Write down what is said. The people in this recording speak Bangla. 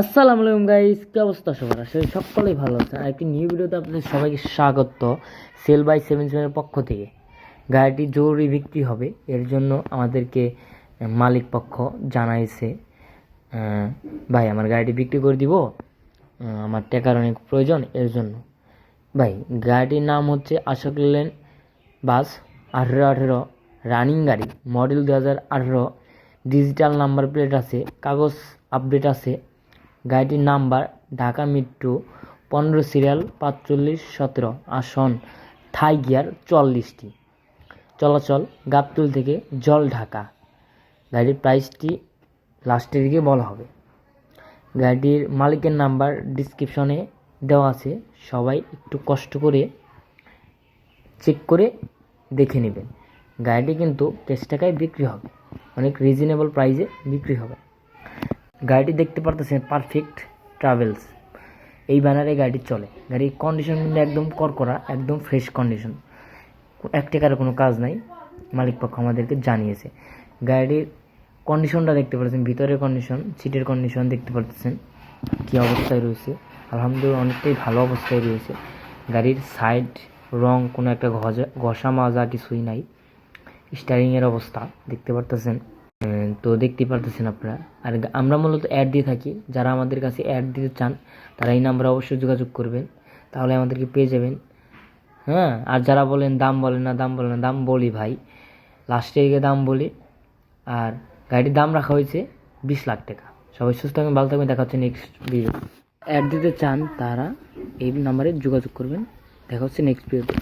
আসসালামু আলাইকুম গাইস কি অবস্থা সবার? আসলে সকলেই ভালো আছে আর একটি নিউ ভিডিওতে আপনাদের সবাইকে স্বাগত সেল বাই সেভেন সেভেনের পক্ষ থেকে। গাড়িটি জরুরি বিক্রি হবে, এর জন্য আমাদেরকে মালিক পক্ষ জানাইছে ভাই, আমার গাড়িটি বিক্রি করে দিব আমার টাকার অনেক প্রয়োজন, এর জন্য। ভাই, গাড়িটির নাম হচ্ছে আশোক লেন বাস, আঠেরো আঠেরো রানিং গাড়ি মডেল দু হাজার আঠেরো ডিজিটাল নাম্বার প্লেট আছে, কাগজ আপডেট আছে গাড়িটির নাম্বার ঢাকা মেট্রো পনেরো সিরিয়াল পাঁচচল্লিশ সতেরো। আসন থাই গিয়ার চল্লিশটি। চলাচল গাবতুল থেকে জল ঢাকা। গাড়ির প্রাইসটি লাস্টের দিকে বলা হবে। গাড়িটির মালিকের নাম্বার ডিসক্রিপশনে দেওয়া আছে। সবাই একটু কষ্ট করে চেক করে দেখে নেবেন। গাড়িটি কিন্তু তেইশ টাকায় বিক্রি হবে। অনেক রিজনেবল প্রাইসে বিক্রি হবে। গাড়িটি দেখতে পারতেছেন পারফেক্ট ট্রাভেলস এই ব্যানারে গাড়িটি চলে। গাড়ির কন্ডিশন কিন্তু একদম করকরা একদম ফ্রেশ কন্ডিশন এক টাকার কোনো কাজ নাই। মালিক পক্ষ আমাদেরকে জানিয়েছে। গাড়ির কন্ডিশনটা দেখতে পাচ্ছেন ভিতরের কন্ডিশন সিটের কন্ডিশন দেখতে পাচ্ছেন কী অবস্থায় রয়েছে? আলহামদুলিল্লাহ অনেকটাই ভালো অবস্থায় রয়েছে। গাড়ির সাইড রং কোনো একটা ঘষা মাজা কিছুই নাই। স্টারিংয়ের অবস্থা, দেখতে পারতেছেন। তো দেখতে পারতেছেন আপনারা। আর আমরা মূলত অ্যাড দিয়ে থাকি। যারা আমাদের কাছে অ্যাড দিতে চান, তারা এই নাম্বারে অবশ্যই যোগাযোগ করবেন। তাহলে আমাদেরকে পেয়ে যাবেন। হ্যাঁ আর যারা বলেন দাম বলেন না, দাম বলেন না, দাম বলি ভাই। লাস্টে গিয়ে দাম বলি। আর গাড়ির দাম রাখা হয়েছে বিশ লাখ টাকা। সবাই সুস্থ থাকবেন, ভালো থাকবেন। দেখা হচ্ছে নেক্সট ভিডিও অ্যাড দিতে চান তারা, এই নাম্বারে যোগাযোগ করবেন। দেখা হচ্ছে নেক্সট ভিডিওতে